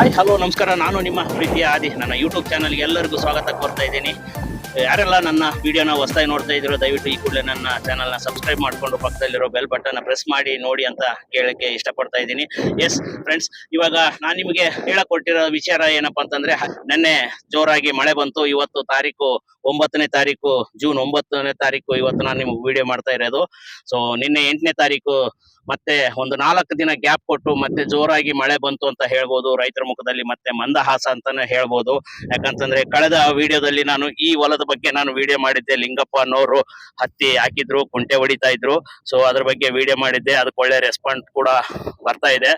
Hi hello ನಮಸ್ಕಾರ. ನಾನು ನಿಮ್ಮ ಪ್ರೀತಿಯ ಆದಿ. ನನ್ನ ಯೂಟ್ಯೂಬ್ ಚಾನಲ್ಗೆ ಎಲ್ಲರಿಗೂ ಸ್ವಾಗತ ಕೋರ್ತಾ ಇದ್ದೀನಿ. ಯಾರೆಲ್ಲ ನನ್ನ ವಿಡಿಯೋನ ಹೊಸದಾಗಿ ನೋಡ್ತಾ ಇದ್ದೀರೋ, ದಯವಿಟ್ಟು ಈ ಕೂಡಲೇ ನನ್ನ ಚಾನಲ್ನ ಸಬ್ಸ್ಕ್ರೈಬ್ ಮಾಡಿಕೊಂಡು ಪಕ್ಕದಲ್ಲಿರೋ ಬೆಲ್ ಬಟನ್ನ ಪ್ರೆಸ್ ಮಾಡಿ, ನೋಡಿ ಅಂತ ಕೇಳಕ್ಕೆ ಇಷ್ಟಪಡ್ತಾ ಇದ್ದೀನಿ. ಎಸ್ ಫ್ರೆಂಡ್ಸ್ ಇವಾಗ ನಾನು ನಿಮಗೆ ಹೇಳಕೊಟ್ಟಿರೋ ವಿಚಾರ ಏನಪ್ಪಾ ಅಂತಂದ್ರೆ, ನೆನ್ನೆ ಜೋರಾಗಿ ಮಳೆ ಬಂತು. ಇವತ್ತು ತಾರೀಕು ಒಂಬತ್ತನೇ ತಾರೀಕು, ಜೂನ್ ಒಂಬತ್ತನೇ ತಾರೀಕು ಇವತ್ತು ನಾನು ನಿಮ್ಗೆ ವಿಡಿಯೋ ಮಾಡ್ತಾ ಇರೋದು. ಸೊ ನಿನ್ನೆ ಎಂಟನೇ ತಾರೀಕು ಮತ್ತೆ ಒಂದು ನಾಲ್ಕು ದಿನ ಗ್ಯಾಪ್ ಕೊಟ್ಟು ಮತ್ತೆ ಜೋರಾಗಿ ಮಳೆ ಬಂತು ಅಂತ ಹೇಳ್ಬೋದು. ರೈತರ ಮುಖದಲ್ಲಿ ಮತ್ತೆ ಮಂದಹಾಸ ಅಂತಾನೆ ಹೇಳ್ಬೋದು. ಯಾಕಂತಂದ್ರೆ ಕಳೆದ ವಿಡಿಯೋದಲ್ಲಿ ನಾನು ಈ ಹೊಲದ ಬಗ್ಗೆ ನಾನು ವಿಡಿಯೋ ಮಾಡಿದ್ದೆ. ಲಿಂಗಪ್ಪ ಅನ್ನೋರು ಹತ್ತಿ ಹಾಕಿದ್ರು, ಕುಂಟೆ ಹೊಡಿತಾ ಇದ್ರು. ಸೊ ಅದ್ರ ಬಗ್ಗೆ ವಿಡಿಯೋ ಮಾಡಿದ್ದೆ. ಅದಕ್ಕೆ ಒಳ್ಳೆ ರೆಸ್ಪಾನ್ಸ್ ಕೂಡ ಬರ್ತಾ ಇದೆ.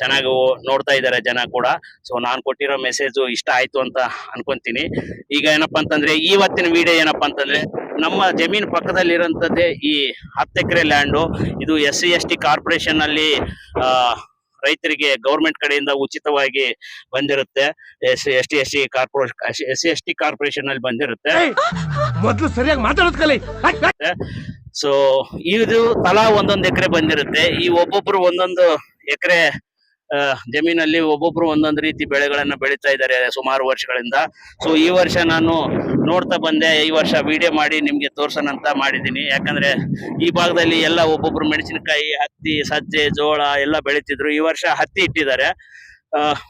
ಚೆನ್ನಾಗಿ ನೋಡ್ತಾ ಇದ್ದಾರೆ ಜನ ಕೂಡ. ಸೊ ನಾನು ಕೊಟ್ಟಿರೋ ಮೆಸೇಜ್ ಇಷ್ಟ ಆಯ್ತು ಅಂತ ಅನ್ಕೊಂತೀನಿ. ಈಗ ಏನಪ್ಪಾ ಅಂತಂದ್ರೆ ಇವತ್ತಿನ ವಿಡಿಯೋ ಏನಪ್ಪಾ ಅಂತಂದ್ರೆ ನಮ್ಮ ಜಮೀನು ಪಕ್ಕದಲ್ಲಿರೋಂಥದ್ದೇ ಈ ಹತ್ತು ಎಕರೆ ಲ್ಯಾಂಡು. ಇದು S C S T corporation ಅಲ್ಲಿ ರೈತರಿಗೆ ಗೌರ್ಮೆಂಟ್ ಕಡೆಯಿಂದ ಉಚಿತವಾಗಿ ಬಂದಿರುತ್ತೆ. S S T S T corporation S C S T corporation ಅಲ್ಲಿ ಬಂದಿರುತ್ತೆ. ಮೊದಲು ಸರಿಯಾಗಿ ಮಾತಾಡೋದ್ ಕಲಿ. ಸೊ ಇದು ತಲಾ ಒಂದೊಂದು ಎಕರೆ ಬಂದಿರುತ್ತೆ. ಈ ಒಬ್ಬೊಬ್ರು ಒಂದೊಂದು ಎಕರೆ ಜಮೀನಲ್ಲಿ ಒಬ್ಬೊಬ್ರು ಒಂದೊಂದು ರೀತಿ ಬೆಳೆಗಳನ್ನ ಬೆಳೀತಾ ಇದ್ದಾರೆ ಸುಮಾರು ವರ್ಷಗಳಿಂದ. ಸೊ ಈ ವರ್ಷ ನಾನು ನೋಡ್ತಾ ಬಂದೆ, ಈ ವರ್ಷ ವಿಡಿಯೋ ಮಾಡಿ ನಿಮ್ಗೆ ತೋರ್ಸೋಣ ಅಂತ ಮಾಡಿದ್ದೀನಿ. ಯಾಕಂದ್ರೆ ಈ ಭಾಗದಲ್ಲಿ ಎಲ್ಲ ಒಬ್ಬೊಬ್ರು ಮೆಣಸಿನಕಾಯಿ, ಹತ್ತಿ, ಸಜ್ಜೆ, ಜೋಳ ಎಲ್ಲ ಬೆಳೀತಿದ್ರು. ಈ ವರ್ಷ ಹತ್ತಿ ಇಟ್ಟಿದ್ದಾರೆ.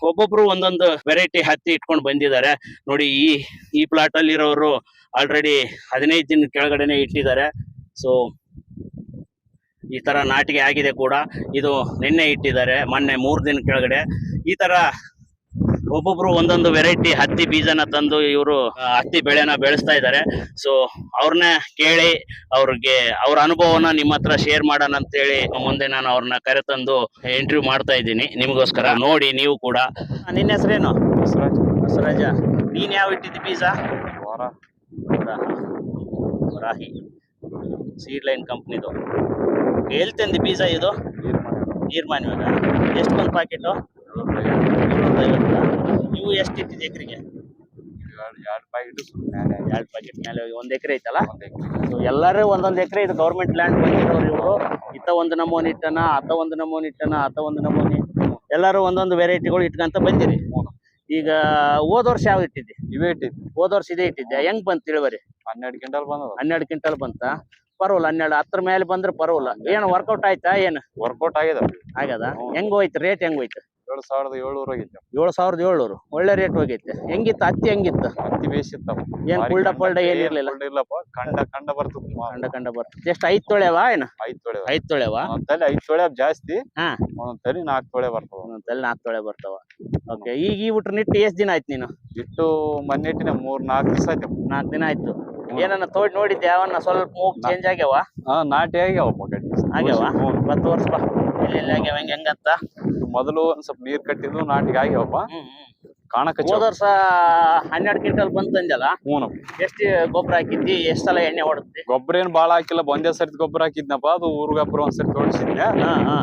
ಒಬ್ಬೊಬ್ರು ಒಂದೊಂದು ವೆರೈಟಿ ಹತ್ತಿ ಇಟ್ಕೊಂಡು ಬಂದಿದ್ದಾರೆ. ನೋಡಿ, ಈ ಈ ಪ್ಲಾಟ್ ಅಲ್ಲಿ ಆಲ್ರೆಡಿ ಹದಿನೈದು ದಿನ ಕೆಳಗಡೆನೆ ಇಟ್ಟಿದ್ದಾರೆ. ಸೊ ಈ ತರ ನಾಟಿಗೆ ಆಗಿದೆ ಕೂಡ. ಇದು ನಿನ್ನೆ ಇಟ್ಟಿದ್ದಾರೆ ಮೊನ್ನೆ ಮೂರ್ ದಿನ ಕೆಳಗಡೆ. ಈ ತರ ಒಬ್ಬೊಬ್ರು ಒಂದೊಂದು ವೆರೈಟಿ ಹತ್ತಿ ಬೀಜನ ತಂದು ಇವರು ಹತ್ತಿ ಬೆಳೆನ ಬೆಳೆಸ್ತಾ ಇದ್ದಾರೆ. ಸೊ ಅವ್ರನ್ನ ಕೇಳಿ ಅವ್ರಿಗೆ ಅವ್ರ ಅನುಭವನ ನಿಮ್ಮ ಹತ್ರ ಶೇರ್ ಮಾಡೋಣ ಅಂತೇಳಿ ಮುಂದೆ ನಾನು ಅವ್ರನ್ನ ಕರೆತಂದು ಇಂಟರ್ವ್ಯೂ ಮಾಡ್ತಾ ಇದ್ದೀನಿ. ನಿಮಗೋಸ್ಕರ ನೋಡಿ ನೀವು ಕೂಡ. ನಿನ್ನ ಹೆಸರೇನು? ಬಸವರಾಜ. ನೀನ್ ಯಾವ ಇಟ್ಟಿದ್ದಿ ಬೀಜ? ರಾಹಿ ಸೀಡ್ ಲೈನ್ ಕಂಪ್ನಿದು ಎಲ್ಲಿ ತಂದಿ ಬೀಜ ಇದು. ನೀರ್ಮಾನ್ಯಾಗ ಎಷ್ಟು ಒಂದು ಪ್ಯಾಕೆಟ್ ನೀವು ಎಷ್ಟು ಇಟ್ಟಿದ್ದು ಎಕರೆಗೆ? ಎರಡು ಪ್ಯಾಕೆಟ್ ಮೇಲೆ ಒಂದು ಎಕರೆ ಐತಲ್ಲ? ಸೊ ಎಲ್ಲರೂ ಒಂದೊಂದು ಎಕರೆ ಇದು ಗೌರ್ಮೆಂಟ್ ಲ್ಯಾಂಡ್ ಬಂದಿರೋರು ಇವರು. ಇತ್ತ ಒಂದು ನಮೂನಿ ಇಟ್ಟನ ಅತ್ತ ಒಂದು ನಮೂನಿ ಇಟ್ಟನ ಅತ್ತ ಒಂದು ನಮೂನಿ ಎಲ್ಲರೂ ಒಂದೊಂದು ವೆರೈಟಿಗಳು ಇಟ್ಕೊಂತ ಬಂದಿರಿ. ಈಗ ಹೋದ ವರ್ಷ ಯಾವ ಇಟ್ಟಿದ್ದೆ? ಇವೇ ಇಟ್ಟಿದ್ದೆ ಹೋದ ವರ್ಷ ಇದೇ ಇಟ್ಟಿದ್ದೆ ಹೆಂಗ್ ಬಂತು ಇಳುವರಿ? ಹನ್ನೆರಡು ಕ್ವಿಂಟಲ್ ಬಂದ ಹನ್ನೆರಡು ಕ್ವಿಂಟಲ್ ಬಂತ? ಪರವಲ್ಲ ಹನ್ನೆರಡು ಹತ್ತರ ಮೇಲೆ ಬಂದ್ರೆ ಪರವಲ್ಲ ಏನು ವರ್ಕೌಟ್ ಆಯ್ತಾ ಏನು? ವರ್ಕೌಟ್ ಆಗ್ಯದ ಆಗ್ಯದ ಹೆಂಗ್ ಹೋಯ್ತು? ರೇಟ್ ಹೆಂಗ್ ಹೋಯ್ತು? ಏಳು ಸಾವಿರದ ಏಳ್ನೂರು ಹೋಗಿತ್ತು ಏಳು ಸಾವಿರದ ಏಳ್ನೂರು. ಒಳ್ಳೆ ರೇಟ್ ಹೋಗೈತೆ ಹೆಂಗಿತ್ತು? ಹತ್ತಿ ಹೆಂಗಿತ್ತು? ಹತ್ತಿ ಬೇಸಿತ್ತವ ಏನ್ ಕುಲ್ಡ ಪಲ್ಡ ಏನಿರ್ಲಿಲ್ಲ. ಇಲ್ಲಪ್ಪ. ಕಂಡ ಕಂಡ ಬರ್ತದ ಕಂಡ ಕಂಡ ಬರ್ತದೆ ಎಷ್ಟು ಐದ್ ತೊಳೆವಾ ಏನು? ಐದ್ ತೊಳೆ ಐದ್ ತೊಳೆವಾ? ತಲೆ ಐದ್ ತೊಳೆ ಜಾಸ್ತಿ. ಹಾ. ಒಂದೊಂದ್ ತಲೆ ನಾಲ್ಕು ತೊಳೆ ಬರ್ತವ ತಲೆ ನಾಲ್ಕು ತೊಳೆ ಬರ್ತಾವ. ಓಕೆ ಈಗ ಈ ಬಿಟ್ರೆ ನಿಟ್ಟು ಎಷ್ಟ್ ದಿನ ಆಯ್ತು ನೀನು? ಇಟ್ಟು ಮೊನ್ನೆ ಇಟ್ಟಿನ ಮೂರ್ ನಾಲ್ಕು ದಿವಸ ಆಯ್ತು. ನಾಲ್ಕು ದಿನ ಆಯ್ತು. ಏನನ್ನ ತೋಡಿ ನೋಡಿದ್ದೆ ಅವನ್ನ ಸ್ವಲ್ಪ ಮೂಗ್ ಚೇಂಜ್ ಆಗ್ಯಾವ? ಹಾ ನಾಟಿ ಆಗ್ಯಾವ? ಆಗ್ಯಾವ ಹತ್ತು ವರ್ಷ. ಬಾ ಎಲ್ಲೆಲ್ಲಿ ಆಗ್ಯಾವ ಹೆಂಗ್ ಹೆಂಗತ್ತ ಮೊದಲು ಒಂದ್ ಸ್ವಲ್ಪ ನೀರ್ ಕಟ್ಟಿದ್ದು ನಾಟಿಗೆ ಆಗ್ಯಾವಪ್ಪ ಕಾಣಕ್ ಹೋದ ವರ್ಷ ಹನ್ನೆರಡು ಕ್ವಿಂಟಲ್ ಬಂತಂದಲ್ಲ ಹ್ಞೂನಪ್ಪ. ಎಷ್ಟು ಗೊಬ್ಬರ ಹಾಕಿದ್ದಿ? ಎಷ್ಟ್ ಸಲ ಎಣ್ಣೆ ಹೊಡೆದ್ದಿ? ಗೊಬ್ಬರ ಏನ್ ಬಾಳ ಹಾಕಿಲ್ಲ ಒಂದೇ ಸರಿ ಗೊಬ್ಬರ ಹಾಕಿದ್ನಪ್ಪ. ಅದು ಊರ್ ಗೊಬ್ಬರ ಒಂದ್ ಸರ್ತಿ ಹಾ ಹಾ.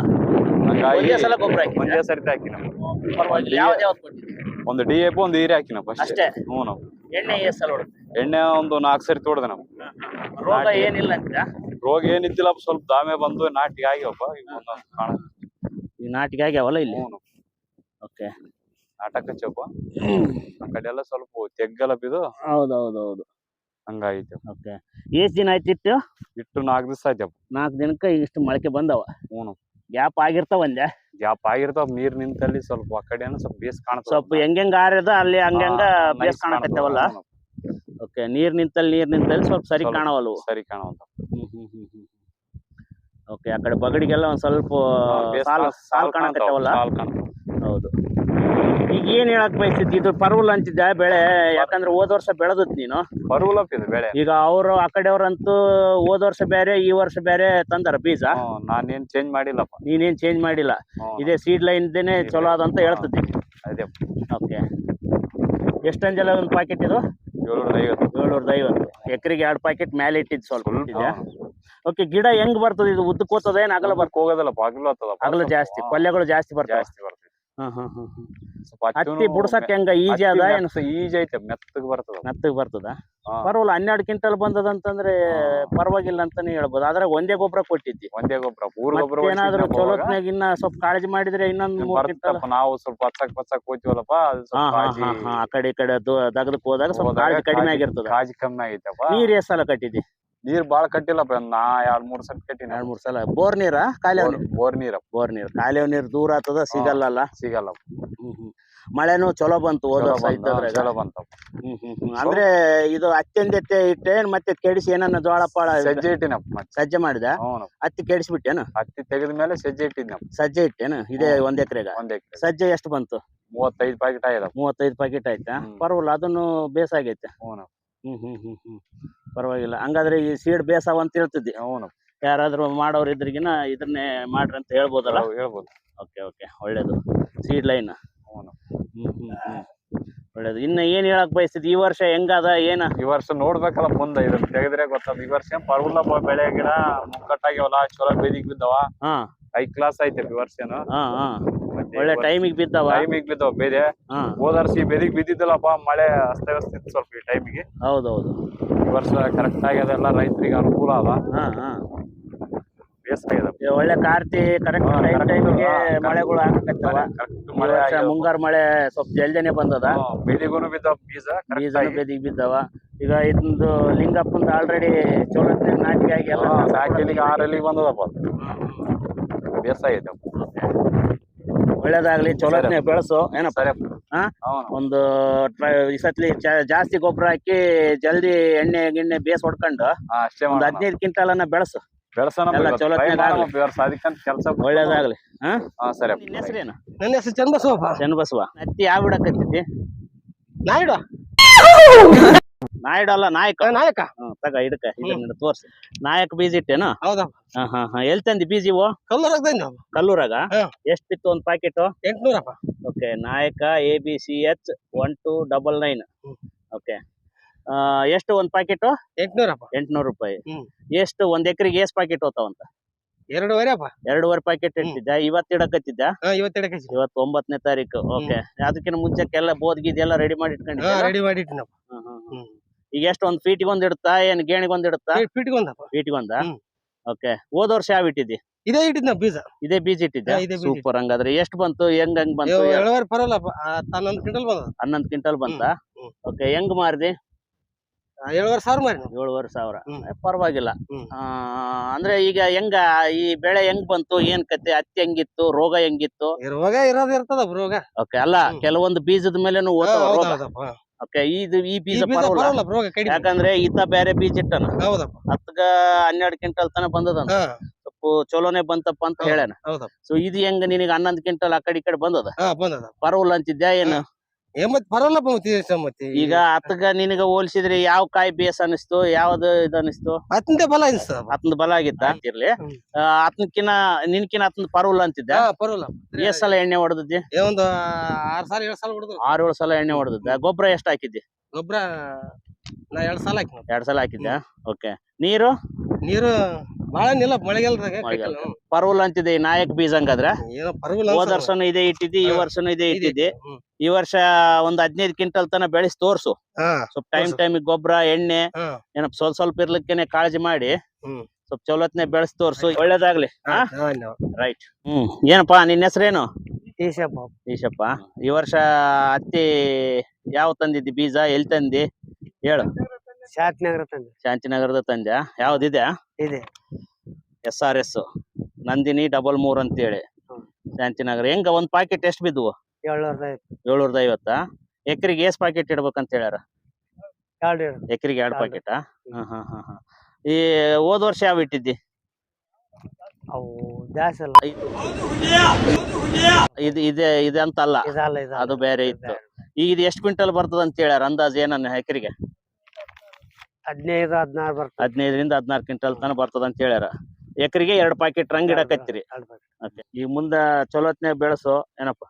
ಹಂಗಾಗಿ ಒಂದೇ ಸಲ ಗೊಬ್ಬರ ಹಾಕಿ ಒಂದೇ ಸರ್ತಿ ಹಾಕಿನಪ್ಪ. ಪರವಾಗಿಲ್ಲ. ಯಾವ್ದು ಯಾವ್ದು ಕೊಟ್ಟಿದ್ದಿ? ಒಂದು ಡಿ ಎಪ್ ಒಂದು ಹೀರೆ ಹಾಕಿನಪ್ಪ ಅಷ್ಟೇ. ಹ್ಞೂ ನಾವು ಎಣ್ಣೆ ಎಷ್ಟ್ ಸಲ ಎಣ್ಣೆ ಒಂದು ನಾಲ್ಕು ಸರಿ ತೋಡ್ದೆ ನಾವು. ರೋಗ ಏನಿಲ್ಲ ರೋಗ ಏನಿದ್ದಿಲ್ಲ ಸ್ವಲ್ಪ ದಾಮೆ ಬಂದು ನಾಟಿಗೆ ಆಗ್ಯಾವಪ್ಪ. ಈಗ ಒಂದೊಂದು ಕಾಣ ಈ ನಾಟಿಗೆ ಆಗ್ಯಾವಲ್ಲ ಇಲ್ಲಿ? ಹ್ಞೂ ಓಕೆ ನಾಟಕ ಚಪ್ಪ ಆ ಕಡೆ ಎಲ್ಲ ಸ್ವಲ್ಪ ತೆಗ್ಗಲ ಬಿದ್ದು ಹೌದೌದೌದು. ಹಂಗಾಗಿತ್ತು ಓಕೆ ಎಷ್ಟ್ ದಿನ ಆಯ್ತಿತ್ತು ಇಟ್ಟು? ನಾಲ್ಕು ದಿವಸ ಆಯ್ತಪ್ಪ. ನಾಲ್ಕು ದಿನಕ್ಕೆ ಇಷ್ಟು ಮೊಳಕೆ ಬಂದವ? ಹ್ಞೂ ಗ್ಯಾಪ್ ಆಗಿರ್ತಾವ ಒಂದೆ ಗ್ಯಾಪ್ ಆಗಿರ್ತಾವ ನೀರ್ ನಿಂತಲ್ಲಿ ಸ್ವಲ್ಪ ಆ ಕಡೆ ಸ್ವಲ್ಪ ಬೇಸ್ ಕಾಣ್ತಾವ ಸ್ವಲ್ಪ ಹೆಂಗೆಂಗ ಆರ್ಯದ ಅಲ್ಲಿ ಹಂಗಂಗ ಹಾ, ಬೇಸ್ ಕಾಣಕತ್ತಾವಲ್ಲ. ಓಕೆ ನೀರ್ ನಿಂತಲ್ಲಿ ನೀರ್ ನಿಂತಲ್ಲಿ ಸ್ವಲ್ಪ ಸರಿ ಕಾಣವಲ್ಲ ಕಾಣವಲ್ವು. ಸರಿ ಕಾಣುವಂತ. ಓಕೆ ಆ ಕಡೆ ಬಗಡಿಗೆಲ್ಲ ಒಂದ್ ಸ್ವಲ್ಪ ಸಾಲ್ ಕಾಣಕತ್ತವಲ್ಲ ಹೌದು. ಈಗ ಏನ್ ಹೇಳಕ್ ಬಯಸ್ತಿದ್ದಿ ಇದು ಪರ್ವಲ್ ಅಂತಿದ್ದೆ ಬೆಳೆ? ಯಾಕಂದ್ರೆ ಹೋದ ವರ್ಷ ಬೆಳೆದತ್ ನೀನು. ಪರ್ವಲಪ್ ಇದು ಬೆಳೆ. ಈಗ ಅವರು ಆ ಕಡೆಯವ್ರಂತೂ ಹೋದ ವರ್ಷ ಬೇರೆ ಈ ವರ್ಷ ಬೇರೆ ತಂದಾರ ಬೀಜ? ಹ್ಮ್, ನಾನೇನ್ ಚೇಂಜ್ ಮಾಡಿಲ್ಲಪ್ಪ. ನೀನೇನ್ ಚೇಂಜ್ ಮಾಡಿಲ್ಲ? ಹ್ಮ್. ಇದೇ ಸೀಡ್ ಲೈನ್ ದೇನೆ ಚಲೋ ಅದಂತ ಹೇಳ್ತಿದ್ದಿ. ಅದೇ. ಓಕೆ. ಎಷ್ಟಂಜಲ ಒಂದು ಪ್ಯಾಕೆಟ್ ಇದು? ಏಳ್ನೂರ ಐವತ್ತು ಏಳ್ನೂರದ ಐವತ್ತು ಎಕರೆಗೆ ಎರಡು ಪ್ಯಾಕೆಟ್ ಮೇಲೆ ಇಟ್ಟಿದ್ದು ಸ್ವಲ್ಪ ಇಟ್ಟಿದ್ಯಾ? ಓಕೆ ಗಿಡ ಹೆಂಗ್ ಬರ್ತದೆ? ಇದು ಉದ್ದಕ್ಕೋತದ ಏನ್ ಅಗಲ ಬರ್ತದೆ? ಹೋಗೋದಲ್ಲ ಹಗಲು ಹತ್ತದಪ್ಪ ಅಗಲ ಜಾಸ್ತಿ ಪಲ್ಯಗಳು ಜಾಸ್ತಿ ಬರ್ತವೆ. ಜಾಸ್ತಿ ಬರ್ತೈತಿ ಹಾ ಹಾ ಹಾ. ಹತ್ತಿ ಬುಡ್ಸಕ್ ಹೆಂಗ ಈಜಿ ಅದ ಏನ್? ಈಜಿ ಐತೆ ಮೆತ್ತಗ್ ಬರ್ತದ ಮೆತ್ತಗ್ ಬರ್ತದ. ಪರವಾಗಿಲ್ಲ ಹನ್ನೆರಡು ಕ್ವಿಂಟಲ್ ಬಂದದಂತಂದ್ರೆ ಪರವಾಗಿಲ್ಲ ಅಂತಾನೆ ಹೇಳ್ಬೋದು. ಆದ್ರೆ ಒಂದೇ ಗೊಬ್ಬರ ಕೊಟ್ಟಿದ್ದಿ. ಒಂದೇ ಗೊಬ್ಬರ ಊರ್ ಗೊಬ್ಬರ ಏನಾದ್ರು ಚಲೋತ್ನಾಗ ಇನ್ನ ಸ್ವಲ್ಪ ಕಾಳಜಿ ಮಾಡಿದ್ರೆ ಇನ್ನೊಂದ್ ಮೂರು ಕ್ವಿಂಟಲ್. ನಾವು ಸ್ವಲ್ಪ ಹಚ್ಚಕ್ ಪಚ್ಚಕ್ ಹೋಗ್ತೀವಲ್ಲಪ್ಪ ಆ ಕಡೆ ಈ ಕಡೆ ದಗದಕ್ ಹೋದಾಗ ಸ್ವಲ್ಪ ಕಾಳಜಿ ಕಡಿಮೆ ಆಗಿರ್ತದ. ಕಾಳಜಿ ಕಮ್ಮಿ ಆಗೈತಪ್ಪ. ನೀರ್ ಎಷ್ಟ್ ಸಲ ಕಟ್ಟಿದ್ದಿ? ನೀರ್ ಬಾಳ ಕಟ್ಟಿಲ್ಲಪ್ಪ ನಾ ಎರಡ್ ಮೂರ್ ಸಲ ಕಟ್ಟಿನ. ಎರಡ್ ಮೂರ್ ಸಲ. ಬೋರ್ ನೀರ? ಕಾಲೇ ಬೋರ್ ನೀರ. ಬೋರ್ ನೀರ್. ಕಾಲೇವ್ ನೀರ್ ದೂರ ಆತದ ಸಿಗಲ್ಲಲ್ಲ? ಸಿಗಲ್ಲ. ಹ್ಮ್ ಹ್ಮ್. ಮಳೆನೂ ಚಲೋ ಬಂತು ಚಲೋ ಬಂತ ಅಂದ್ರೆ ಇದು ಅತ್ಯಂತ ಇಟ್ಟೆ ಮತ್ತೆ ಕೆಡಿಸಿ ಏನನ್ನ ಜೋಳ ಪಾಳ ಸಜ್ಜೆ ಇಟ್ಟಿನಪ್ಪ ಸಜ್ಜೆ ಮಾಡಿದ? ಹತ್ತಿ ಕೆಡಿಸ್ಬಿಟ್ಟೇನು? ಹತ್ತಿ ತೆಗೆದ ಮೇಲೆ ಸಜ್ಜೆ ಇಟ್ಟಿದ್ನಪ್ಪ ಸಜ್ಜೆ ಇಟ್ಟೇನು? ಇದೇ ಒಂದ್ ಎಕರೆಗ? ಒಂದ್ ಎಕರೆ ಸಜ್ಜೆ ಎಷ್ಟು ಬಂತು? ಮೂವತ್ತೈದು ಪ್ಯಾಕೆಟ್ ಆಯ್ತು ಮೂವತ್ತೈದು ಪ್ಯಾಕೆಟ್ ಆಯ್ತಾ. ಪರವಾಗಿಲ್ಲ ಅದನ್ನು ಬೇಸಾಗೈತೆ ಹ್ಞೂ ಹ್ಮ್ ಹ್ಮ್ ಹ್ಮ್ ಹ್ಮ್. ಪರವಾಗಿಲ್ಲ. ಹಂಗಾದ್ರೆ ಈ ಸೀಡ್ ಬೇಸಾವ ಅಂತ ಹೇಳ್ತಿದ್ದಿ. ಅವನು ಯಾರಾದ್ರೂ ಮಾಡೋರು ಇದ್ರಿಗಿನ ಇದನ್ನೇ ಮಾಡ್ರಿ ಅಂತ ಹೇಳ್ಬೋದಲ್ಲ? ಹೇಳ್ಬೋದು. Okay okay. ಒಳ್ಳೇದು. ಸೀಡ್ ಲೈನ್ ಹ್ಞೂ ಹ್ಮ್ ಹ್ಮ್ ಹ್ಮ್. ಒಳ್ಳೇದು. ಇನ್ನ ಏನ್ ಹೇಳಕ್ ಬಯಸ್ತಿದ್ ಈ ವರ್ಷ ಹೆಂಗದ ಏನ? ಈ ವರ್ಷ ನೋಡ್ಬೇಕಲ್ಲ ಮುಂದೆ. ಇದನ್ನ ತೆಗೆದ್ರೆ ಗೊತ್ತದ ಈ ವರ್ಷ ಏನು ಪರ್ವಲ್ಲಪ್ಪ ಬೆಳೆ ಗಿಡ ಮುಕ್ಕಟ್ಟಾಗ್ಯಾವಲ್ಲ ಚಲೋ ಬೇದಿಗ್ ಬಿದ್ದವ? ಹಾ. ಹೈ ಕ್ಲಾಸ್ ಐತೆ ಈ ವರ್ಷ ಹಾ ಹಾ. ಒಳ್ಳೆ ಟೈಮಿಗೆ ಬಿದ್ದಾವ. ಟೈಮಿಗೆ ಬಿದ್ದಾವ ಬೇರೆ ಹಾ. ಹೋದ ವರ್ಷ ಈ ಬೆದಿಗ್ ಬಿದ್ದಿದ್ದಲ್ಲಪ್ಪ ಮಳೆ ಅಸ್ತವ್ಯಸ್ತ ಇತ್ತು ಸ್ವಲ್ಪ ಈ ಟೈಮಿಗೆ ಹೌದೌದು. ಈ ವರ್ಷ ಕರೆಕ್ಟ್ ಆಗ್ಯದೆಲ್ಲ ರೈತರಿಗೆ ಅನುಕೂಲ ಅದ ಹಾ ಹಾ. ಬೇಸ್ ಒಳ್ಳೆ ಕಾರ್ತಿ ಕರೆಕ್ಟ್ ಟೈಮಿಗೆ ಮಳೆಗಳು ಆಗಕತ್ತಾವ ಮಳೆ ಮುಂಗಾರು ಮಳೆ ಸ್ವಲ್ಪ ಜಲ್ದಿನೇ ಬಂದದ. ಬೆದಿಗೂನು ಬಿದ್ದಾವ ಬೀಜ ಬೀಜನು ಆಗಿ. ಬೆದಿಗ್ ಬಿದ್ದಾವ. ಈಗ ಇದೊಂದು ಲಿಂಗಪ್ಪಂದು ಆಲ್ರೆಡಿ ಚೋಳ ನಾಟಿಗೆ ಆಗಿ ಎಲ್ಲ ಹಾ, ಆರಲ್ಲಿ ಬಂದದಪ್ಪ. ಬೇಸಾಯ ಆಗೈತೆ ಒಳ್ಳೇದಾಗ್ಲಿ ಚಲೋತ್ನೆ ಬೆಳೆಸು. ಏನಪ್ಪ? ಹಾ? ಹೌದು ಒಂದು ಟ್ರೈ ಈ ಸತ್ಲಿ ಜಾಸ್ತಿ ಗೊಬ್ಬರ ಹಾಕಿ ಜಲ್ದಿ ಎಣ್ಣೆ ಗಿಣ್ಣೆ ಬೇಸ್ ಹೊಡ್ಕೊಂಡು ಒಂದು ಅಷ್ಟೇ ಒಂದ್ ಅನ್ನ ಹದಿನೈದು ಕ್ವಿಂಟಲನ್ನ ಬೆಳೆಸು. ಒಳ್ಳೇದಾಗ್ಲಿ. ಹಾ? ಹಾ ಸರಿ ನಿನ್ನ ಹೆಸರೇನು? ನನ್ನ ಹೆಸರು ಚನ್ನಬಸವಪ್ಪ ಚನ್ನಬಸವ ಹತ್ತಿ ಯಾವ ಬಿಡಕತ್ತಿದ್ದಿ ನಾಯ್ಡು. ನಾಯ್ಡು ಅಲ್ಲ ನಾಯಕ. ನಾಯಕ. ಹ್ಮ್. ತಗ ಇಡಕ ಇದನ್ನ ನಾಯಕ್ ನಾಯಕ ಬೀಜ ಇಟ್ಟೇನು? ಎಲ್ ಹಾ ಹಾ ಹಾ. ಎಲ್ಲಿ ತಂದಿ ಬೀಜ ಇವು? ಕಲ್ಲೂರಾಗ? ಕಲ್ಲೂರಾಗ. ಎಷ್ಟ್ ಬಿತ್ತು ಒಂದ್ ಪ್ಯಾಕೆಟ್ ಎಂಟ್ನೂರಪ್ಪ. ಓಕೆ ನಾಯಕ A B C H one two double nine. Okay ಎಷ್ಟು ಒಂದ್ ಪ್ಯಾಕೆಟ್ ಎಂಟ್ನೂರಪ್ಪ. ಎಂಟ್ನೂರು ರೂಪಾಯಿ. ಎಷ್ಟು ಒಂದ್ ಎಕರೆಗೆ ಎಷ್ಟ್ ಪ್ಯಾಕೆಟ್ ಹೋತಾವಂತ ಎರಡುವರೆ ಎರಡೂವರೆ ಪ್ಯಾಕೆಟ್ ಇಟ್ಟಿದ್ದ ಇವತ್ತು ಇಡಕತ್ತಿದ್ದ ಕೆಜಿ ಇವತ್ತು ಒಂಬತ್ತನೇ ತಾರೀಕು. ಓಕೆ ಅದಕ್ಕಿಂತ ಮುಂಚೆ ಬೋದ್ ಗೀದ್ ಎಲ್ಲ ರೆಡಿ ಮಾಡಿ ಇಟ್ಕೊಂಡಿದ್ದ ರೆಡಿ ಮಾಡಿ ಇಟ್ಟಿನಪ್ಪ. ಹ್ಮ್. ಈಗ ಎಷ್ಟು ಒಂದ್ ಫೀಟಿಗೆ ಒಂದ್ ಇಡುತ್ತಾ ಏನ್ ಗೇಣಿಗೆ ಒಂದ್ ಇಡುತ್ತಾ ಒಂದಪ್ಪ. ಫೀಟಿಗೆ ಒಂದ? ಹ್ಮ್. ಓಕೆ ಹೋದ ವರ್ಷ ಯಾವ ಇಟ್ಟಿದ್ದಿ ಇದೇ ಇಟ್ಟಿದ್ನ ಬೀಜ. ಇದೇ ಬೀಜ ಇಟ್ಟಿದ್ದೆ ಹಾ, ಇದೇ ಬೀಜ ಸೂಪರ್ ಹಂಗಾದ್ರೆ ಎಷ್ಟು ಬಂತು? ಹೆಂಗ್ ಹಂಗ್ ಬಂತು? ಇವ್ ಹನ್ನೊಂದು ಕ್ವಿಂಟಲ್ ಬಂದ ಹನ್ನೊಂದ್ ಕ್ವಿಂಟಲ್ ಬಂತ? ಹ್ಮ್. ಓಕೆ ಹೆಂಗ್ ಮಾರ್ದಿ? ಏಳುವರೆ ಸಾವಿರ ಮಾರಿ ನಾವು ಏಳುವರೆ ಸಾವಿರ. ಹ್ಮ್. ಏ, ಪರವಾಗಿಲ್ಲ. ಹ್ಮ್. ಆ, ಅಂದ್ರೆ ಈಗ ಹೆಂಗ ಈ ಬೆಳೆ ಹೆಂಗ್ ಬಂತು? ಏನ್ ಕತೆ? ಹತ್ತಿ ಹೆಂಗಿತ್ತು? ರೋಗ ಹೆಂಗಿತ್ತು? ರೋಗ ಇರೋದ್ ಇರ್ತದ ರೋಗ. ಓಕೆ ಅಲ್ಲ ಹ್ಮ್. ಕೆಲವೊಂದು ಬೀಜದ ಮೇಲೆ ಹಾ, ಓದ್ತಾವ ಹೌದ್ ಹೌದಪ್ಪ. ಓಕೆ ಇದು ಈ ಬೀಜ ಪರವಲ್ಲ ರೋಗ ಕಡಿಮೆ. ಯಾಕಂದ್ರೆ ಈತ ಬೇರೆ ಬೀಜ ಇಟ್ಟನ. ಹೌದಪ್ಪ. ಹತ್ಗ ಹನ್ನೆರಡು ಕ್ವಿಂಟಲ್ ತನ ಬಂದದ ಹಾ. ಸ್ವಲ್ಪ ಚಲೋನೆ ಬಂತಪ್ಪ ಅಂತ. ಹೇಳ್ಯಾನ. ಹೌದಪ್ಪ. ಸೊ ಇದು ಹೆಂಗ ನಿನಗೆ ಹನ್ನೊಂದು ಕ್ವಿಂಟಲ್ ಆ ಕಡೆ ಈ ಕಡೆ ಬಂದದ? ಹಾ ಬಂದದ. ಪರವಲ್ಲ ಅಂತಿದ್ಯಾ ಏನು? ಏ ಮತ್ತೆ ಈ ಸ ಮತ್ತೆ ಈಗ ಅತ್ತಗ ನಿನಗ ಹೋಲಿಸಿದ್ರೆ ಯಾವ ಕಾಯಿ ಬೇಸ್ ಅನಿಸ್ತು ಯಾವ್ದು ಇದು ಅನಿಸ್ತು? ಹತ್ತಂತೆ ಬಲ ಅನಿಸ್ತದ ಹತ್ತನ ಬಲ ಆಗಿತ್ತ? ಅಂತಿರ್ಲಿ ಅತ್ನಕಿನ ನಿನ್ಕಿನ ಹತ್ತನ ಪರ್ವಲ್ಲ ಅಂತಿದ್ದ? ಪರವಲ್ಲ ಎಷ್ಟ್ ಸಲ ಎಣ್ಣೆ ಹೊಡೆದಿದ್ದೆ? ಏ ಒಂದು ಆರ್ ಸಲ ಏಳು ಸಲ ಹೊಡೆದ್ರು ಆರ್ ಏಳು ಸಲ ಎಣ್ಣೆ ಹೊಡೆದಿದ್ದ? ಗೊಬ್ಬರ ಎಷ್ಟ್ ಹಾಕಿದ್ದಿ? ಗೊಬ್ಬರ ನಾ ಎರಡ್ ಸಾಲ ಹಾಕಿ ಎರಡ್ ಸಲ ಹಾಕಿದ್ಯಾ? ಓಕೆ ನೀರು? ನೀರು ಬಾಳ ನಿಲ್ಲ ಮಳೆಗಾಲದಾಗ ಮಳೆಗಾಲ. ಪರವಲ್ಲ ಅಂತಿದ್ದೆ ಈ ನಾಯಕ್ ಬೀಜ ಹಂಗಾದ್ರೆ ಏನೋ ಹೋದ ವರ್ಷನು ಇದೇ ಇಟ್ಟಿದ್ದಿ ಈ. ವರ್ಷನು ಇದೇ ಇಟ್ಟಿದ್ದಿ. ಹ್ಮ್. ಈ ವರ್ಷ ಒಂದ್ ಹದಿನೈದು ಕ್ವಿಂಟಲ್ ತನ ಬೆಳೆಸಿ ತೋರ್ಸು. ಹಾ ಸ್ವಲ್ಪ ಟೈಮ್ ತೋರ್ಸು. ಟೈಮ್ ಗೊಬ್ಬರ ಎಣ್ಣೆ ಹಾ. ಏನಪ್ಪ ಸ್ವಲ್ಪ ಸ್ವಲ್ಪ ಇರ್ಲಿಕ್ಕೇನೆ ಕಾಳಜಿ ಮಾಡಿ ಹ್ಮ್. ಸ್ವಲ್ಪ ಚಲೋತ್ನೆ ಬೆಳೆಸಿ ತೋರ್ಸು. ಒಳ್ಳೇದಾಗ್ಲಿ ಹಾ? ಹಾ ರೈಟ್ ಹ್ಮ್. ಏನಪ್ಪಾ ನಿನ್ನ ಹೆಸರೇನು? ಈಶಪ್ಪ. ಈಶಪ್ಪ. ಈ ವರ್ಷ ಹತ್ತಿ ಯಾವ ತಂದಿದ್ದಿ ಬೀಜ ಎಲ್ಲಿ ತಂದಿ? ಹೇಳು. ಶಾಂತಿನಗರ ತಂದೆ ಶಾಂತಿನಗರದ ತಂದೆ ಯಾವ್ದಿದೆ? ಇದೆ. S R S Nandini double ಮೂರ್ ಅಂತೇಳಿ. ಹೇಳಿ ಶಾಂತಿನಗರ. ಹೆಂಗ ಒಂದ್ ಪಾಕೆಟ್ ಎಷ್ಟ್ ಬಿದ್ವು? ಏಳ್ನೂರದ ಏಳ್ನೂರದ ಐವತ್ತ? ಎಕರೆಗೆ ಎಷ್ಟ್ ಪಾಕೆಟ್ ಇಡ್ಬೇಕಂತ ಹೇಳ್ಯಾರ? ಎರಡು ಎರಡು ಎಕರೆಗೆ. ಪಾಕೆಟ್ ಹಾ ಹಾ ಈ ಹೋದ ವರ್ಷ ಯಾವ ಇಟ್ಟಿದ್ದಿ? ಅವು ಜಾಸ್ತಿ ಅಲ್ಲ. ಇದು ಇದೆ ಇದೆ ಅಂತ ಅಲ್ಲ ಇದಲ್ಲ. ಅದು ಬೇರೆ ಇತ್ತು. ಈಗ ಇದು ಎಷ್ಟು ಕ್ವಿಂಟಲ್ ಬರ್ತದ ಅಂತ ಹೇಳ್ಯಾರ ಅಂದಾಜ್ ಏನನ್ನ ಎಕರೆಗೆ? ಹದಿನೈದು ಹದಿನಾರು ಬರ್ತದೆ. ಹದಿನೈದರಿಂದ ಹದಿನಾರು ಕ್ವಿಂಟಲ್ ತನಕ ಬರ್ತದ ಅಂತ ಹೇಳ್ಯಾರ. ಎಕರೆಗೆ ಎರಡು ಪಾಕೆಟ್ ರಂಗ್ ಇಡಕತ್ತೀರಿ. ಈಗ ಮುಂದ ಚಲೋತ್ನೆ ಬೆಳೆಸು ಏನಪ್ಪ.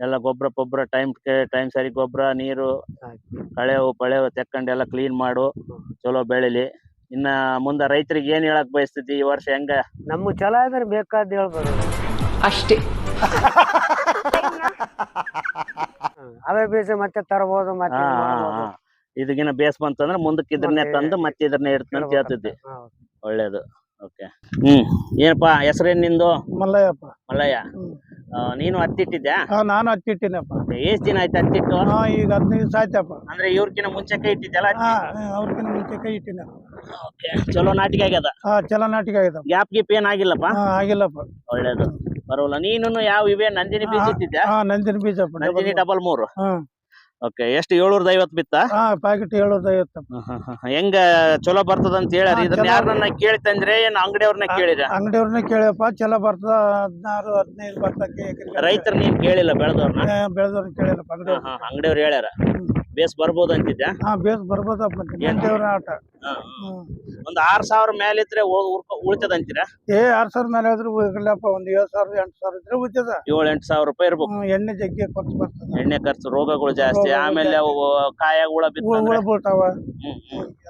ಎಲ್ಲ ಗೊಬ್ಬರ ಪೊಬ್ಬರ ಟೈಮ್ ಟೈಮ್ ಸರಿ ಗೊಬ್ಬರ ನೀರು ಕಳೆ ಕಳೆವು ಪಳೆವು ತೆಕ್ಕೊಂಡು ಎಲ್ಲ ಕ್ಲೀನ್ ಮಾಡು ಚಲೋ ಬೆಳಿಲಿ. ಇನ್ನ ಮುಂದ ರೈತರಿಗೆ ಏನ್ ಹೇಳಕ್ ಬಯಸ್ತೈತಿ ಈ ವರ್ಷ ಹೆಂಗ? ನಮ್ಮ ಚಲೋ ಇದ್ರೆ ಬೇಕಾದ್ ಹೇಳ್ಬೋದು. ಅಷ್ಟೇ. ಅವೇ ಬೀಜ ಮತ್ತೆ ತರಬಹುದು ಮತ್ತೆ ಹಾ ಇದ್ ಹಾ. ಮಾಡ್ಬೋದು. ಇದಕ್ಕಿನ್ನ ಬೇಸ್ ಬಂತಂದ್ರೆ ಮುಂದಕ್ಕೆ ಇದನ್ನೇ ಮತ್ತೆ ತಂದು ಮತ್ತೆ ಇದನ್ನೇ ಇಡ್ತೀನಿ ಅಂತ ಹೇಳ್ತಿದ್ದೆ. ಒಳ್ಳೇದು. ಓಕೆ. ಹ್ಮ್. ಏನಪ್ಪಾ ಹೆಸರೇನ್ ನಿಂದು? ಮಲ್ಲಯ್ಯಪ್ಪ. ಮಲ್ಲಯ್ಯ. ಆ, ನೀನು ಹತ್ತಿಟ್ಟಿದ್ಯಾ? ಹಾ ನಾನು ಹತ್ತಿಟ್ಟಿನಪ್ಪ. ಎಷ್ಟ್ ದಿನ ಆಯ್ತು ಹತ್ತಿಟ್ಟು? ಹಾ ಈಗ ಹದಿನೈದು ದಿವಸ ಆಯ್ತಪ್ಪ. ಅಂದ್ರೆ ಇವ್ರಕಿನ ಮುಂಚೆ ಕೈ ಇಟ್ಟಿದ್ದಲ್ಲ ಹಾ ಅವ್ರಿಗಿನ ಮುಂಚೆ ಕೈ ಇಟ್ಟಿನ. ಓಕೆ. ಚಲೋ ನಾಟಿಕೆ ಆಗ್ಯದ? ಹಾ ಚಲೋ ನಾಟಿಕ ಆಯ್ತಪ್ಪ ಗ್ಯಾಪ್ ಗಿಪ್ ಏನ್ ಆಗಿಲ್ಲಪ್ಪ? ಹಾ ಆಗಿಲ್ಲಪ್ಪ. ಒಳ್ಳೇದು. ಬರೋಲ್ಲ. ನೀನು ಯಾವ ಇವೆ? ನಂದಿನಿ ಬೀಜ ಇಟ್ಟಿದ್ಯಾ ಹಾ ನಂದಿನಿ ಡಬಲ್ ನಂದಿನಿ ಮೂರು. ಡಬಲ್ ಮೂರು. ಹಾ. ಓಕೆ ಎಷ್ಟು? ಏಳ್ನೂರದ ಐವತ್ತು ಬಿತ್ತ? ಹಾ ಪ್ಯಾಕೆಟ್ ಏಳ್ನೂರದ ಐವತ್ತಪ್ಪ ಹೆಂಗ ಚಲೋ ಬರ್ತದ ಅಂತ ಹೇಳಿ ಇದನ್ನ ಯಾರನ್ನ ಕೇಳ್ತಂದ್ರೆ ಏನ್ ಅಂಗಡಿಯವ್ರನ್ನ ಕೇಳಿರ ಅಂಗಡಿಯವ್ರನ್ನ ಕೇಳಪ್ಪ ಚಲೋ ಬರ್ತದ. ಹದಿನಾರು ಹದಿನೈದು ಬರ್ತಕ್ಕೆ ರೈತರು ನೀನ್ ಕೇಳಿಲ್ಲ ಬೆಳೆದವ್ರನ್ನ ಬೆಳೆದವ್ರನ್ನ ಕೇಳಿಲ್ಲಪ್ಪ ಅಂಗಡಿಯವ್ರು ಹೇಳ್ಯಾರ? ಬೇಸ್ ಬರ್ಬೋದು ಅಂತಿದ್ಯಾ? ಹಾ ಬೇಸ್ ಬರ್ಬೋದಪ್ಪ ಆಟ. ಒಂದ್ ಆರ್ ಸಾವಿರ ಮೇಲೆ ಇದ್ರೆ ಉಳಿತದ ಅಂತೀರಾ? ಏ ಆರ್ ಸಾವಿರ ಮೇಲೆ ಇದ್ರೆಪ್ಪ ಹೋಗಿಲ್ಲಪ್ಪ ಒಂದ್ ಏಳು ಸಾವಿರ ಎಂಟು ಸಾವಿರ ಇದ್ರೆ ಉಳಿತದ. ಏಳು ಎಂಟು ಸಾವಿರ ರೂಪಾಯಿ ಇರ್ಬೇಕು. ಎಣ್ಣೆ ಜಗ್ಗಿ ಖರ್ಚು ಬರ್ತದೆ. ಎಣ್ಣೆ ಖರ್ಚು ರೋಗಗಳು ಜಾಸ್ತಿ. ಆಮೇಲೆ ಅವು ಕಾಯಾಗ ಹುಳ ಹುಳ ಬೀಳ್ತಾವ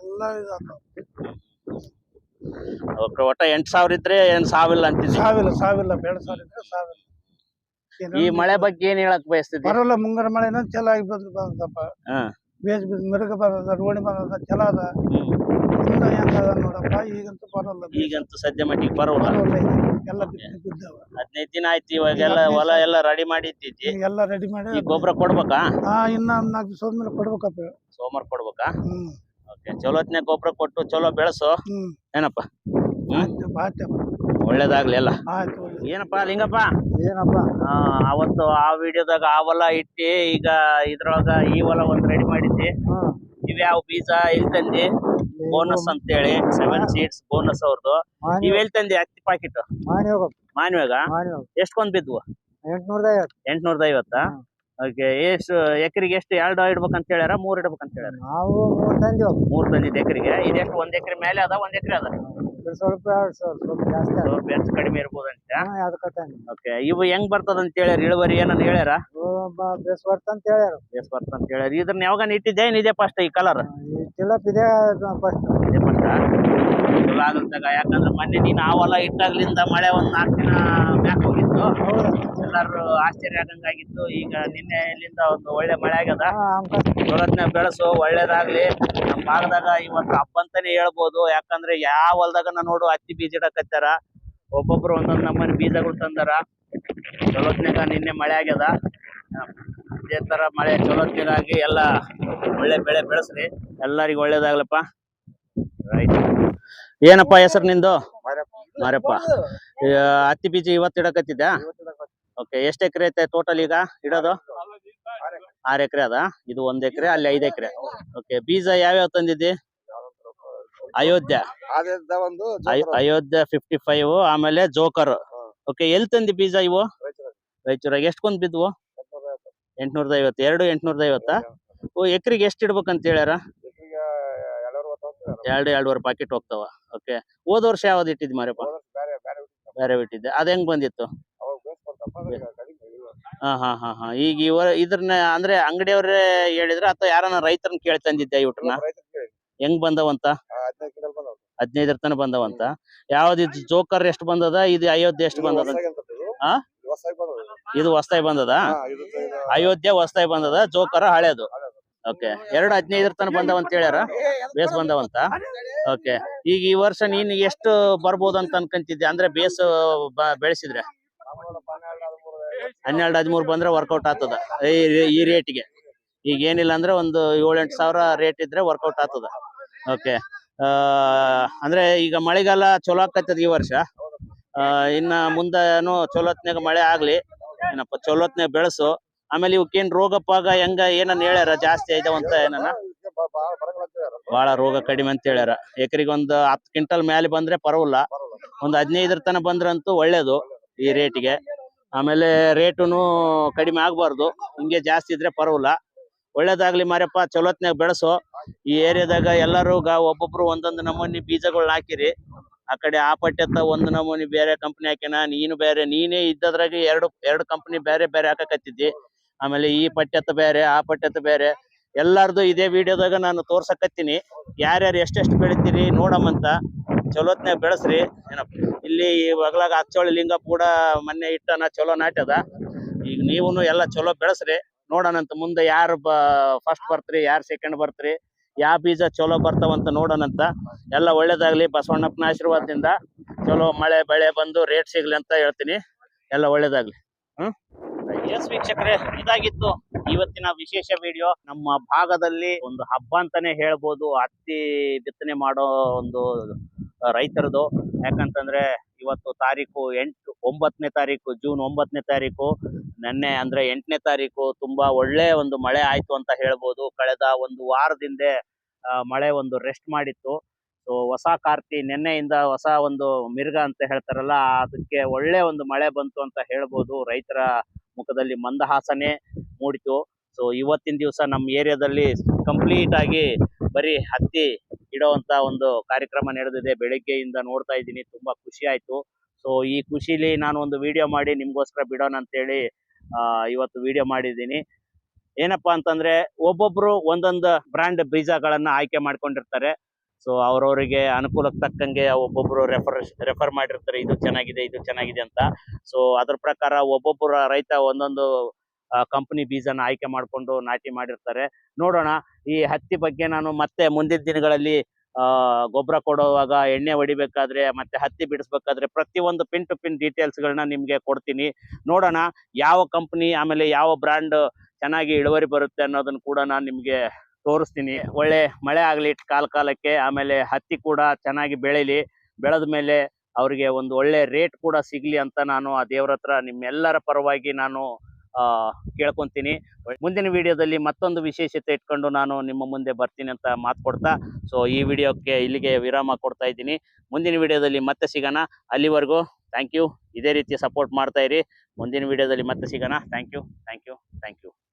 ಎಲ್ಲ ಇದಾಗ್ತಾವ ಒಟ್ಟ ಎಂಟ್ ಸಾವಿರ ಇದ್ರೆ ಏನ್ ಸಾವಿಲ್ಲ ಅಂತಿದ್ದೆ ಸಾವಿಲ್ಲ ಸಾವಿಲ್ಲ. ಎರಡು ಸಾವಿರ ಇದ್ರೆ ಸಾವಿಲ್ಲ. ಈ ಮಳೆ ಬಗ್ಗೆ ಏನ್ ಹೇಳಕ್ ಬಯಸ್ತಿದ್ವಿ ಬರೋಲ್ಲ ಮುಂಗಾರ ಮಳೆನ ಚಲೋ ಆಗಿ ಬಂದ್ ಬಂದಪ್ಪ ಬೇಸ್ ಬಿದ್ದ ಮಿರುಗ ಬಂದದ ರೋಣಿ ಬಂದದ ಚಲೋ ಅದ. ಮುಂದ ಹೆಂಗದ ನೋಡಪ್ಪ ಈಗಂತೂ ಬರೋಲ್ಲ ಈಗಂತೂ ಸದ್ಯ ಮಟ್ಟಿಗೆ ಬರೋಲ್ಲ. ಎಲ್ಲ ಬಿದ್ದಾವ. ಹದಿನೈದು ದಿನ ಆಯ್ತು ಇವಾಗೆಲ್ಲ ಹೊಲ ಎಲ್ಲ ರೆಡಿ ಮಾಡಿ ಇಟ್ಟಿದ್ದಿ ಎಲ್ಲ ರೆಡಿ ಮಾಡಿ ಈ ಗೊಬ್ಬರ ಕೊಡ್ಬೇಕಾ? ಹಾ ಇನ್ನ ಒಂದ್ ನಾಲ್ಕು ಹೋದ್ಮೇಲೆ ಕೊಡ್ಬೇಕಪ್ಪ. ಸೋಮವಾರ ಕೊಡ್ಬೇಕಾ? ಹ್ಮ್. ಓಕೆ ಹೊತ್ನ್ಯಾಗ ಗೊಬ್ಬರ ಕೊಟ್ಟು ಚಲೋ ಬೆಳೆಸು. ಏನಪ್ಪ? ಒಳ್ಳೇದಾಗ್ಲಿ ಎಲ್ಲ. ಆಯ್ತು ಏನಪ್ಪ ಲಿಂಗಪ್ಪ? ಏನಪ್ಪ? ಆ, ಅವತ್ತು ಆ ವಿಡಿಯೋದಾಗ ಆ ಹೊಲ ಇಟ್ಟಿ ಈಗ ಇದ್ರೊಳಗ ಈ ಹೊಲ ಒಂದ್ ರೆಡಿ ಮಾಡಿದ್ದಿ. ಇವ್ಯಾವ ಬೀಜ ಎಲ್ಲಿ ತಂದಿ? ಬೋನಸ್ ಅಂತ ಹೇಳಿ ಸೆವೆನ್ ಸೀಡ್ಸ್ ಬೋನಸ್ ಅವ್ರದ್ದು ನೀವ್ ಎಲ್ಲಿ ತಂದಿ? ಹತ್ತಿ ಪಾಕಿಟ್. ಮಾನಿ ಹೋಗಪ್ಪ ಮಾನ್ಯಾಗ ಮಾನಿ ಹೋಗ. ಎಷ್ಟ್ ಬಿದ್ವು? ಎಂಟ್ನೂರದ ಐವತ್ತು ಎಂಟ್ನೂರದ ಐವತ್ತಾ ಓಕೆ ಎಷ್ಟು ಎಕರೆಗೆ ಎಷ್ಟು ಎರಡು ಇಡ್ಬೇಕಂತ ಹೇಳ್ಯಾರ? ಮೂರ್ ಇಡ್ಬೇಕಂತ ಹೇಳ್ಯಾರ? ನಾವು ಮೂರು ಮೂರ್ ತಂದಿದ್ ಎಕರೆಗೆ. ಇದೆಷ್ಟು? ಒಂದ್ ಎಕರೆ ಮೇಲೆ ಅದ ಒಂದ್ ಎಕರೆ ಅದ? ಸ್ವಲ್ಪ ಸ್ವಲ್ಪ ಸ್ವಲ್ಪ ಜಾಸ್ತಿ ಸ್ವಲ್ಪ ಹೆಚ್ಚು ಕಡಿಮೆ ಇರ್ಬೋದಂತ? ಅದಕ್ಕೆ ಓಕೆ ಇವು ಹೆಂಗ್ ಬರ್ತದ ಅಂತ ಹೇಳ್ಯಾರ? ಇಳುವರಿ ಏನನ್ನ ಹೇಳ್ಯಾರ? ಬೇಸ್ ಬರ್ತ ಅಂತ ಹೇಳ್ಯಾರ. ಬೇಸ್ ಬರ್ತ ಅಂತ ಹೇಳ್ಯಾರ. ಇದನ್ನ ಯಾವಾಗ ಇಟ್ಟಿದ್ದೆ ಏನ್ ಇದೆ ಫಸ್ಟ್ ಈ ಕಲರ್ ಫಸ್ಟ್ ಇದೆ ಫಸ್ಟ್ ಚಲೋ ಯಾಕಂದ್ರೆ ಮೊನ್ನೆ ನೀನ್ ಆ ಹೊಲ ಇಟ್ಟಾಗ್ಲಿಂದ ಮಳೆ ಒಂದ್ ನಾಲ್ಕು ದಿನ ಮ್ಯಾಕ್ ಹೋಗಿತ್ತು. ಎಲ್ಲರೂ ಆಶ್ಚರ್ಯ ಆಗಂಗಾಗಿತ್ತು. ಈಗ ನಿನ್ನೆ ಇಲ್ಲಿಂದ ಒಂದು ಒಳ್ಳೆ ಮಳೆ ಆಗ್ಯದ. ಚಲೋತ್ನ ಬೆಳೆಸು ಒಳ್ಳೇದಾಗ್ಲಿ. ನಮ್ ಭಾಗದಾಗ ಇವತ್ತು ಹಬ್ಬ ಅಂತಾನೆ ಹೇಳ್ಬೋದು. ಯಾಕಂದ್ರೆ ಯಾವ ಹೊಲ್ದಾಗನ ನೋಡು ಹತ್ತಿ ಬೀಜ ಇಡಕತ್ತಾರ ಒಬ್ಬೊಬ್ರು ಒಂದೊಂದ್ ನಮ್ಮನೆ ಬೀಜಗಳು ತಂದಾರ. ಚಲೋತ್ನಾಗ ನಿನ್ನೆ ಮಳೆ ಆಗ್ಯದ. ಇದೇ ತರ ಮಳೆ ಚಲೋತ್ನಾಗಿ ಎಲ್ಲ ಒಳ್ಳೆ ಬೆಳೆ ಬೆಳೆಸ್ರಿ. ಎಲ್ಲರಿಗೂ ಒಳ್ಳೇದಾಗ್ಲಪ್ಪ. ರೈಟ್ ಏನಪ್ಪ ಹೆಸರು ನಿಂದು? ಮಾರಪ್ಪ. ಹತ್ತಿ ಬೀಜ ಇವತ್ತು ಇಡಕತ್ತಿದ್ಯಾ? ಓಕೆ ಎಷ್ಟು ಎಕರೆ ಐತೆ ಟೋಟಲ್ ಈಗ ಇಡೋದು? ಆರ್ ಎಕರೆ ಅದ? ಇದು ಒಂದ್ ಎಕರೆ, ಅಲ್ಲಿ ಐದ್ ಎಕರೆ. ಓಕೆ ಬೀಜ ಯಾವ್ಯಾವ ತಂದಿದ್ದಿ? ಅಯೋಧ್ಯ. ಅಯೋಧ್ಯ ಫಿಫ್ಟಿ ಫೈವ್ ಆಮೇಲೆ ಜೋಕರ್. ಓಕೆ ಎಲ್ಲಿ ತಂದಿ ಬೀಜ ಇವು? ರಾಯಚೂರಾಗ. ಎಷ್ಟ್ಕೊಂದ್ ಬಿದ್ವು? ಎಂಟ್ನೂರದ ಐವತ್ತು ಎರಡು ಎಂಟ್ನೂರದ ಐವತ್ತಾ ಓ, ಎಕರೆಗೆ ಎಷ್ಟು ಇಡ್ಬೇಕಂತ ಹೇಳ್ಯಾರ? ಎರಡು ಎರಡೂವರೆ ಪಾಕೆಟ್ ಹೋಗ್ತಾವ. ಓಕೆ ಹೋದ ವರ್ಷ ಯಾವ್ದು ಇಟ್ಟಿದ್ ಮಾರಪ್ಪ? ಬೇರೆ ಬಿಟ್ಟಿದ್ದೆ ಅದ್ ಹೆಂಗ್ ಬಂದಿತ್ತು? ಹಾ ಹಾ ಹಾ ಹಾ. ಈಗ ಇವ ಇದ್ರನ್ನ ಅಂದ್ರೆ ಅಂಗಡಿಯವ್ರೇ ಹೇಳಿದ್ರ ಅಥವಾ ಯಾರನ್ನ ರೈತರನ್ನ ಕೇಳಿ ತಂದಿದ್ದೆ ಇವ್ರನ್ನ ಹೆಂಗ್ ಬಂದವಂತ? ಹದಿನೈದರ ತನ ಬಂದವಂತ. ಯಾವ್ದು ಇದು ಜೋಕರ್ ಎಷ್ಟು ಬಂದದ? ಇದು ಅಯೋಧ್ಯೆ ಎಷ್ಟು ಬಂದದ? ಇದು? ಹೊಸ್ತಾಯಿ ಬಂದದ. ಅಯೋಧ್ಯೆ ಹೊಸ್ತಾಯಿ ಬಂದದ? ಜೋಕರ ಹಳೇದು. ಓಕೆ. ಎರಡು ಹದಿನೈದರ ತನ ಬಂದವಂತ ಹೇಳ್ಯಾರ? ಬೇಸ್ ಬಂದವಂತ ಓಕೆ. ಈಗ ಈ ವರ್ಷ ನೀನ್ ಎಷ್ಟು ಬರ್ಬೋದು ಅಂತ ಅನ್ಕಂತಿದ್ದೆ? ಅಂದ್ರೆ ಬೇಸ್ ಬೆಳೆಸಿದ್ರೆ? ಹನ್ನೆರಡು, ಹದಿಮೂರು ಬಂದ್ರೆ ವರ್ಕೌಟ್ ಆಗ್ತದ. ಈ- ರೇಟಿಗೆ ಈಗ ಏನಿಲ್ಲ ಅಂದ್ರೆ ಒಂದು ಏಳೆಂಟು ಸಾವಿರ ರೇಟ್ ಇದ್ರೆ ವರ್ಕೌಟ್ ಆಗ್ತದ. ಓಕೆ. ಅಂದ್ರೆ ಈಗ ಮಳೆಗಾಲ ಚಲೋ ಆಗ್ತದ ಈ ವರ್ಷ? ಇನ್ನ ಮುಂದನು ಚಲೋತ್ನಾಗ ಮಳೆ ಆಗ್ಲಿ. ಏನಪ್ಪ ಚಲೋತ್ನಾಗ ಬೆಳೆಸು. ಆಮೇಲೆ ಇವಕ್ಕೇನ್ ರೋಗ ಪಾಗ ಹೆಂಗ ಏನನ್ನ ಹೇಳ್ಯಾರ ಜಾಸ್ತಿ ಅಂತ ಏನನ್ನ ಬಾಳ ರೋಗ ಕಡಿಮೆ ಅಂತ ಹೇಳ್ಯಾರ. ಎಕರೆಗೆ ಒಂದ್ ಹತ್ ಕ್ವಿಂಟಲ್ ಮೇಲೆ ಬಂದ್ರೆ ಪರವಲ್ಲ ಒಂದ್ ಹದಿನೈದರ ತನ ಬಂದ್ರಂತೂ ಒಳ್ಳೇದು ಈ ರೇಟಿಗೆ. ಆಮೇಲೆ ರೇಟುನು ಕಡಿಮೆ ಆಗ್ಬಾರ್ದು. ಹಿಂಗೆ ಜಾಸ್ತಿ ಇದ್ರೆ ಪರವಲ್ಲ ಒಳ್ಳೇದಾಗ್ಲಿ ಮಾರಪ್ಪ ಚಲೋತ್ನಾಗ ಬೆಳೆಸೋ. ಈ ಏರಿಯಾದಾಗ ಎಲ್ಲರೂ ಒಬ್ಬೊಬ್ರು ಒಂದೊಂದು ನಮೂನಿ ಬೀಜಗಳನ್ನ ಹಾಕಿರಿ. ಆ ಕಡೆ ಆ ಪಟ್ಟೆತ್ತ ಒಂದು ನಮೂನಿ ಬೇರೆ ಕಂಪನಿ ಹಾಕ್ಯಾನ ನೀನು ಬೇರೆ. ನೀನೇ ಇದ್ದದ್ರಾಗ ಎರಡು ಎರಡು ಕಂಪನಿ ಬೇರೆ ಬೇರೆ ಹಾಕಕತ್ತಿದ್ದಿ. ಆಮೇಲೆ ಈ ಪಠ್ಯತ ಬೇರೆ, ಆ ಪಠ್ಯತ ಬೇರೆ. ಎಲ್ಲಾರ್ದು ಇದೇ ವಿಡಿಯೋದಾಗ ನಾನು ತೋರ್ಸಕತ್ತೀನಿ. ಯಾರ್ಯಾರು ಎಷ್ಟೆಷ್ಟು ಬೆಳಿತೀರಿ ನೋಡಮಂತ ಚಲೋತ್ನಾಗ ಬೆಳೆಸ್ರಿ. ಏನಪ್ಪ, ಇಲ್ಲಿ ಬಗ್ಲಾಗ ಹಚ್ಚೋಳಿ ಲಿಂಗಪ್ಪ ಕೂಡ ಮೊನ್ನೆ ಇಟ್ಟನ ಚಲೋ ನಾಟ್ಯದ ಈಗ ನೀವು ಎಲ್ಲ ಚಲೋ ಬೆಳೆಸ್ರಿ. ನೋಡೋಣಂತ ಮುಂದೆ ಯಾರು ಬ ಫಸ್ಟ್ ಬರ್ತ್ರಿ, ಯಾರು ಸೆಕೆಂಡ್ ಬರ್ತ್ರಿ ಯಾವ ಬೀಜ ಚಲೋ ಬರ್ತಾವಂತ ನೋಡೋಣಂತ ಎಲ್ಲ ಒಳ್ಳೇದಾಗ್ಲಿ. ಬಸವಣ್ಣಪ್ಪನ ಆಶೀರ್ವಾದದಿಂದ. ಚಲೋ ಮಳೆ, ಬೆಳೆ ಬಂದು ರೇಟ್ ಸಿಗ್ಲಿ ಅಂತ ಹೇಳ್ತೀನಿ. ಎಲ್ಲ ಒಳ್ಳೇದಾಗ್ಲಿ. ಹ್ಮ್? ಎಸ್ ವೀಕ್ಷಕರೇ, ಇದಾಗಿತ್ತು ಇವತ್ತಿನ ವಿಶೇಷ ವಿಡಿಯೋ ನಮ್ಮ ಭಾಗದಲ್ಲಿ ಒಂದು ಹಬ್ಬ ಅಂತಾನೆ ಹೇಳ್ಬೋದು. ಹತ್ತಿ ಬಿತ್ತನೆ ಮಾಡೋ ಒಂದು ರೈತರದು. ಯಾಕಂತಂದ್ರೆ ಇವತ್ತು ತಾರೀಕು ಎಂಟು, ಒಂಬತ್ತನೇ ತಾರೀಕು, ಜೂನ್ ಒಂಬತ್ತನೇ ತಾರೀಕು. ನೆನ್ನೆ ಅಂದ್ರೆ ಎಂಟನೇ ತಾರೀಕು ತುಂಬಾ ಒಳ್ಳೆ ಒಂದು ಮಳೆ ಆಯ್ತು ಅಂತ ಹೇಳ್ಬೋದು. ಕಳೆದ ಒಂದು ವಾರದಿಂದ ಮಳೆ ಒಂದು ರೆಸ್ಟ್ ಮಾಡಿತ್ತು. ಸೊ ಹೊಸ ಕಾರ್ತಿ ನಿನ್ನೆಯಿಂದ ಹೊಸ ಒಂದು ಮಿರ್ಗ ಅಂತ ಹೇಳ್ತಾರಲ್ಲ, ಅದಕ್ಕೆ ಒಳ್ಳೆ ಒಂದು ಮಳೆ ಬಂತು ಅಂತ ಹೇಳ್ಬೋದು. ರೈತರ ಮುಖದಲ್ಲಿ ಮಂದಹಾಸನೆ ಮೂಡಿತು. ಸೊ ಇವತ್ತಿನ ದಿವಸ ನಮ್ಮ ಏರಿಯಾದಲ್ಲಿ ಕಂಪ್ಲೀಟ್ ಆಗಿ ಬರೀ ಹತ್ತಿ ಇಡುವಂತ ಒಂದು ಕಾರ್ಯಕ್ರಮ ನಡೆದಿದೆ. ಬೆಳಿಗ್ಗೆಯಿಂದ ನೋಡ್ತಾ ಇದ್ದೀನಿ. ತುಂಬಾ ಖುಷಿ ಆಯ್ತು. ಸೊ ಈ ಖುಷಿಲಿ ನಾನು ಒಂದು ವಿಡಿಯೋ ಮಾಡಿ ನಿಮ್ಗೋಸ್ಕರ ಬಿಡೋಣ ಅಂತೇಳಿ ಆ, ಇವತ್ತು ವಿಡಿಯೋ ಮಾಡಿದ್ದೀನಿ. ಏನಪ್ಪಾ ಅಂತಂದ್ರೆ ಒಬ್ಬೊಬ್ರು ಒಂದೊಂದು ಬ್ರ್ಯಾಂಡ್ ಬೀಜಗಳನ್ನ ಆಯ್ಕೆ ಮಾಡ್ಕೊಂಡಿರ್ತಾರೆ. ಸೊ ಅವ್ರವ್ರಿಗೆ ಅನುಕೂಲಕ್ಕೆ ತಕ್ಕಂಗೆ ಒಬ್ಬೊಬ್ರು ರೆಫರ್ ರೆಫರ್ ಮಾಡಿರ್ತಾರೆ, ಇದು ಚೆನ್ನಾಗಿದೆ ಇದು ಚೆನ್ನಾಗಿದೆ ಅಂತ. ಸೊ ಅದ್ರ ಪ್ರಕಾರ ಒಬ್ಬೊಬ್ಬರ ರೈತ ಒಂದೊಂದು ಕಂಪನಿ ಬೀಜನ ಆಯ್ಕೆ ಮಾಡ್ಕೊಂಡು ನಾಟಿ ಮಾಡಿರ್ತಾರೆ. ನೋಡೋಣ, ಈ ಹತ್ತಿ ಬಗ್ಗೆ ನಾನು ಮತ್ತೆ ಮುಂದಿನ ದಿನಗಳಲ್ಲಿ ಗೊಬ್ಬರ ಕೊಡುವಾಗ ಎಣ್ಣೆ ಹೊಡಿಬೇಕಾದ್ರೆ, ಮತ್ತೆ ಹತ್ತಿ ಬಿಡಿಸ್ಬೇಕಾದ್ರೆ ಪ್ರತಿಯೊಂದು ಪಿನ್ ಟು ಪಿನ್ ಡೀಟೇಲ್ಸ್ ಗಳನ್ನ ನಿಮ್ಗೆ ಕೊಡ್ತೀನಿ. ನೋಡೋಣ, ಯಾವ ಕಂಪನಿ ಆಮೇಲೆ ಯಾವ ಬ್ರ್ಯಾಂಡ್ ಚೆನ್ನಾಗಿ ಇಳುವರಿ ಬರುತ್ತೆ ಅನ್ನೋದನ್ನ ಕೂಡ ನಾನು ನಿಮ್ಗೆ ತೋರಿಸ್ತೀನಿ. ಒಳ್ಳೆ ಮಳೆ ಆಗಲಿ, ಕಾಲ ಕಾಲಕ್ಕೆ, ಆಮೇಲೆ ಹತ್ತಿ ಕೂಡ ಚೆನ್ನಾಗಿ ಬೆಳೀಲಿ. ಬೆಳೆದ ಮೇಲೆ ಅವರಿಗೆ ಒಂದು ಒಳ್ಳೆ ರೇಟ್ ಕೂಡ ಸಿಗ್ಲಿ ಅಂತ ನಾನು ಆ ದೇವ್ರ ಹತ್ರ ನಿಮ್ಮೆಲ್ಲರ ಪರವಾಗಿ ನಾನು ಕೇಳ್ಕೊಂತೀನಿ. ಮುಂದಿನ ವಿಡಿಯೋದಲ್ಲಿ ಮತ್ತೊಂದು ವಿಶೇಷತೆ ಇಟ್ಕೊಂಡು ನಾನು ನಿಮ್ಮ ಮುಂದೆ ಬರ್ತೀನಿ ಅಂತ ಮಾತು ಕೊಡ್ತಾ ಸೊ ಈ ವಿಡಿಯೋಕ್ಕೆ ಇಲ್ಲಿಗೆ ವಿರಾಮ ಕೊಡ್ತಾ ಇದ್ದೀನಿ. ಮುಂದಿನ ವಿಡಿಯೋದಲ್ಲಿ ಮತ್ತೆ ಸಿಗೋಣ. ಅಲ್ಲಿವರೆಗೂ ಥ್ಯಾಂಕ್ ಯು ಇದೇ ರೀತಿ ಸಪೋರ್ಟ್ ಮಾಡ್ತಾ ಇರಿ. ಮುಂದಿನ ವಿಡಿಯೋದಲ್ಲಿ ಮತ್ತೆ ಸಿಗೋಣ. Thank you thank you thank you